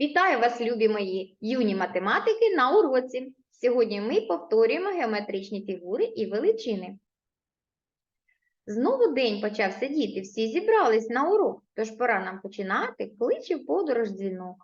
Вітаю вас, любі мої юні математики на уроці. Сьогодні ми повторюємо геометричні фігури і величини. Знову день почався діти, всі зібрались на урок, тож пора нам починати, кличе подорож дзвінок.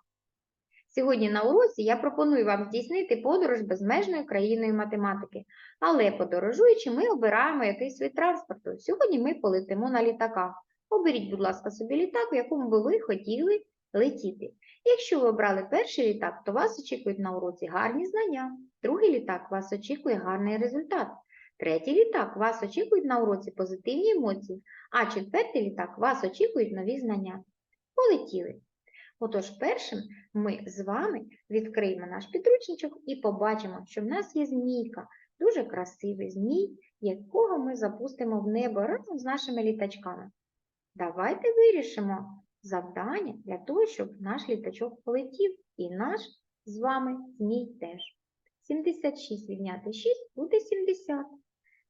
Сьогодні на уроці я пропоную вам здійснити подорож безмежною країною математики, але подорожуючи, ми обираємо якийсь вид транспорту. Сьогодні ми полетимо на літаках. Оберіть, будь ласка, собі літак, в якому би ви хотіли летіти. Якщо ви обрали перший літак, то вас очікують на уроці гарні знання. Другий літак вас очікує гарний результат. Третій літак вас очікують на уроці позитивні емоції, а четвертий літак вас очікують нові знання. Полетіли. Отож, першим ми з вами відкриємо наш підручничок і побачимо, що в нас є змійка, дуже красивий змій, якого ми запустимо в небо разом з нашими літачками. Давайте вирішимо завдання для того, щоб наш літачок полетів і наш з вами змій теж. 76 відняти 6 буде 70.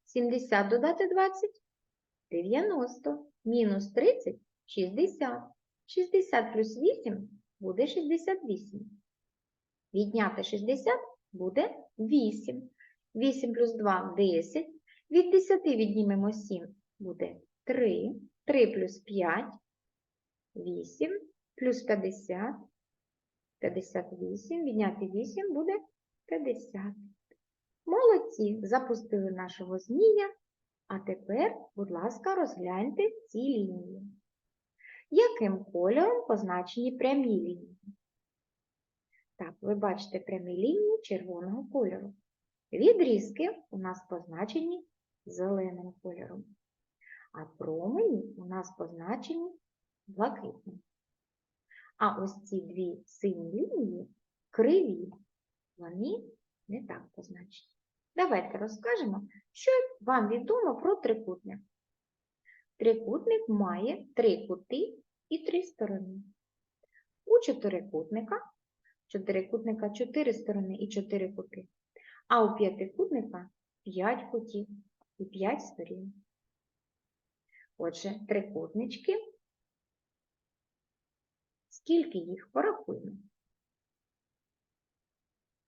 70 додати 20 – 90. Мінус 30 – 60. 60 плюс 8 буде 68. Відняти 60 буде 8. 8 плюс 2 – 10. Від 10 віднімемо 7 буде 3. 3 плюс 5 – 8. Плюс 50 – 58. Відняти 8 буде 50. Молодці, запустили нашого змія. А тепер, будь ласка, розгляньте ці лінії. Яким кольором позначені прямі лінії? Так, ви бачите прямі лінії червоного кольору. Відрізки у нас позначені зеленим кольором, а промені у нас позначені блакитним. А ось ці дві сині лінії криві, вони не так позначені. Давайте розкажемо, що вам відомо про трикутник. Трикутник має три кути і три сторони. У чотирикутника, чотирикутника чотири сторони і чотири кути, а у п'ятикутника п'ять кутів і п'ять сторін. Отже, трикутнички. Скільки їх порахуємо?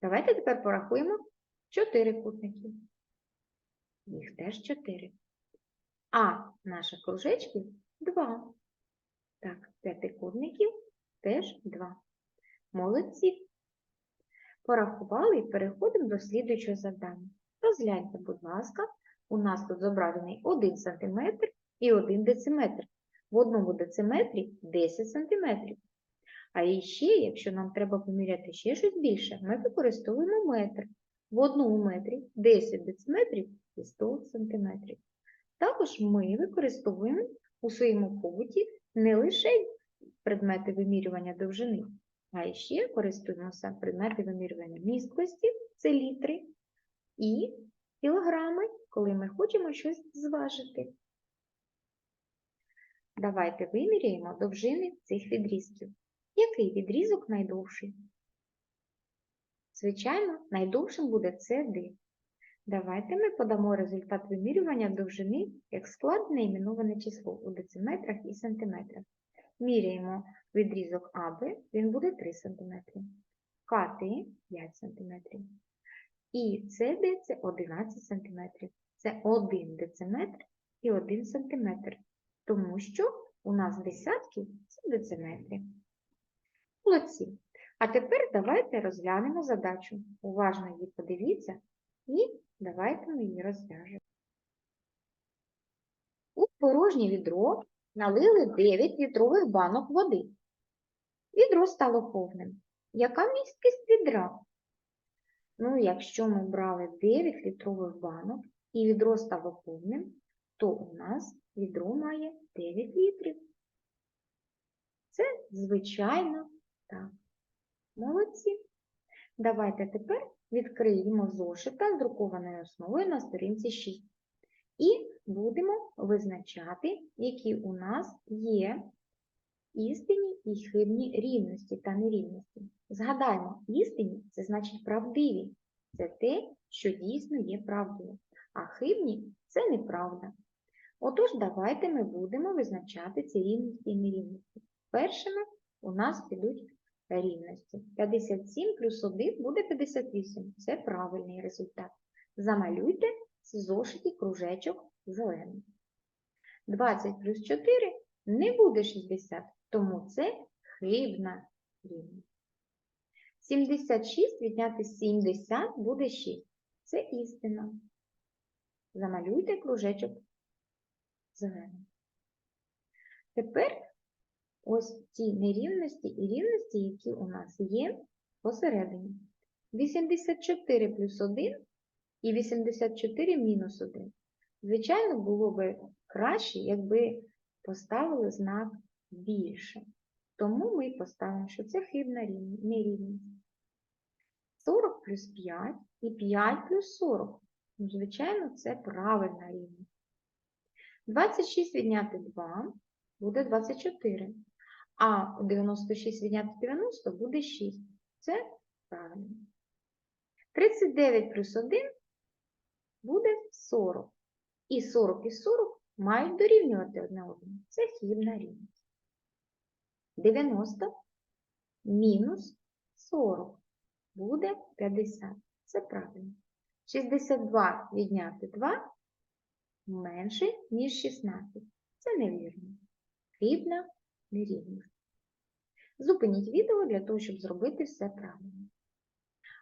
Давайте тепер порахуємо чотирикутників. Їх теж чотири. А наших кружечків два. Так, п'ятикутників теж два. Молодці. Порахували і переходимо до слідуючого завдання. Розгляньте, будь ласка, у нас тут зображений 1 см і 1 дециметр. В одному дециметрі 10 см. А ще, якщо нам треба поміряти ще щось більше, ми використовуємо метр. В одному метрі 10 дециметрів і 100 см. Також ми використовуємо у своєму побуті не лише предмети вимірювання довжини, а ще користуємося предмети вимірювання місткості, це літри, і кілограми, коли ми хочемо щось зважити. Давайте виміряємо довжини цих відрізків. Який відрізок найдовший? Звичайно, найдовшим буде CD. Давайте ми подамо результат вимірювання довжини як складне іменоване число у дециметрах і сантиметрах. Міряємо відрізок АБ, він буде 3 см, КТ 5 см. І СД це 11 см. Це 1 дециметр і 1 см, тому що у нас десятки це дециметри. Молодці. А тепер давайте розглянемо задачу. Уважно її подивіться і давайте ми її розв'яжемо. У порожнє відро налили 9 літрових банок води. Відро стало повним. Яка місткість відра? Ну, якщо ми брали 9 літрових банок і відро стало повним, то у нас відро має 9 літрів. Це, звичайно, так. Молодці. Давайте тепер відкриємо зошита з друкованою основою на сторінці 6. І будемо визначати, які у нас є істинні і хибні рівності та нерівності. Згадаємо, істинні це значить правдиві. Це те, що дійсно є правдою. А хибні це неправда. Отож, давайте ми будемо визначати ці рівності і нерівності. Першими у нас підуть рівності. 57 плюс 1 буде 58. Це правильний результат. Замалюйте зошиті кружечок зелений. 20 плюс 4 не буде 60, тому це хибна рівність. 76 відняти 70 буде 6. Це істина. Замалюйте кружечок зелений. Тепер ось ці нерівності і рівності, які у нас є посередині. 84 плюс 1 і 84 мінус 1. Звичайно, було б краще, якби поставили знак більше. Тому ми поставимо, що це хибна нерівність. 40 плюс 5 і 5 плюс 40. Ну, звичайно, це правильна рівність. 26 відняти 2 буде 24. А 96 відняти 90 буде 6. Це правильно. 39 плюс 1 буде 40. І 40 і 40 мають дорівнювати одне одному. Це хібна рівність. 90 мінус 40 буде 50. Це правильно. 62 відняти 2 менше, ніж 16. Це невірно. Хибна нерівність. Зупиніть відео для того, щоб зробити все правильно.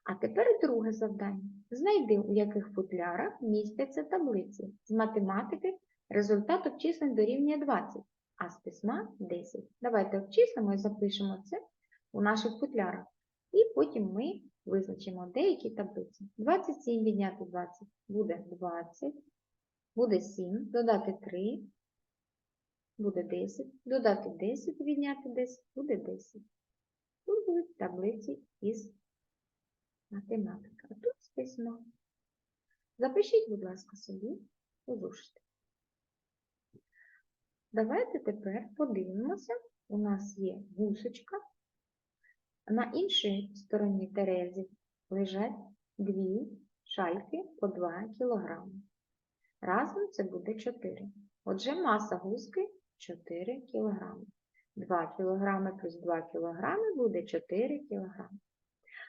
А тепер друге завдання. Знайди, у яких футлярах містяться таблиці. З математики результат обчислень дорівнює 20, а з письма 10. Давайте обчислимо і запишемо це у наших футлярах. І потім ми визначимо деякі таблиці. 27 відняти 20 буде 20, буде 7, додати 3, буде 10, додати 10 відняти 10 буде 10. Тут будуть таблиці із математики. А тут з письма. Запишіть, будь ласка, собі у. Давайте тепер подивимося. У нас є гусочка. На іншій стороні терезі лежать дві шайки по 2 кг. Разом це буде 4. Отже, маса гуски 4 кг. 2 кг плюс 2 кг буде 4 кг.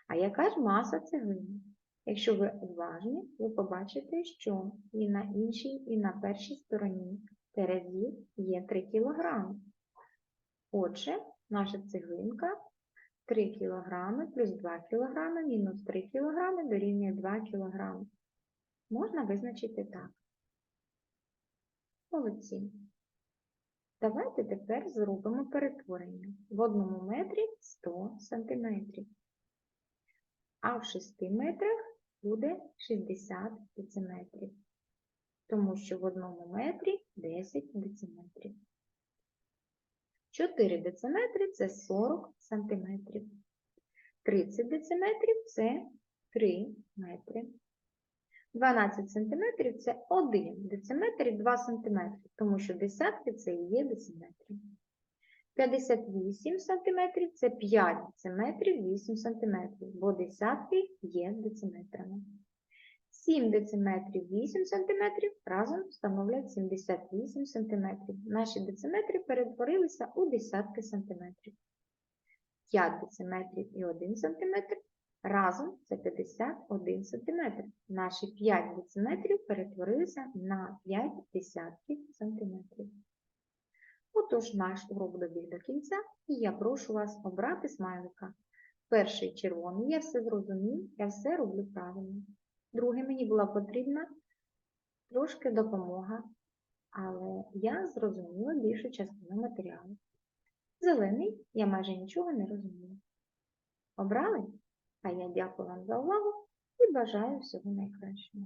А яка ж маса цеглини? Якщо ви уважні, ви побачите, що і на іншій, і на першій стороні терезі є 3 кг. Отже, наша цеглинка 3 кг плюс 2 кг мінус 3 кг дорівнює 2 кг. Можна визначити так. Молодці. Давайте тепер зробимо перетворення. В одному метрі 100 см, а в 6 метрах буде 60 дециметрів, тому що в одному метрі 10 дециметрів. 4 дециметри – це 40 сантиметрів. 30 дециметрів – це 3 метри. 12 сантиметрів – це 1 дециметр і 2 сантиметри, тому що десятки – це і є дециметри. 58 сантиметрів – це 5 дециметрів 8 сантиметрів, бо десятки є дециметрами. 7 дециметрів 8 сантиметрів разом становлять 78 сантиметрів. Наші дециметри перетворилися у десятки сантиметрів. 5 дециметрів і 1 сантиметр разом це 51 сантиметр. Наші 5 дециметрів перетворилися на 5 десятків сантиметрів. Отож, наш урок добіг до кінця, і я прошу вас обрати смайлика. Перший червоний, я все зрозумів, я все роблю правильно. Друге, мені була потрібна трошки допомога, але я зрозуміла більшу частину матеріалу. Зелений я майже нічого не розумію. Обрали? А я дякую вам за увагу і бажаю всього найкращого.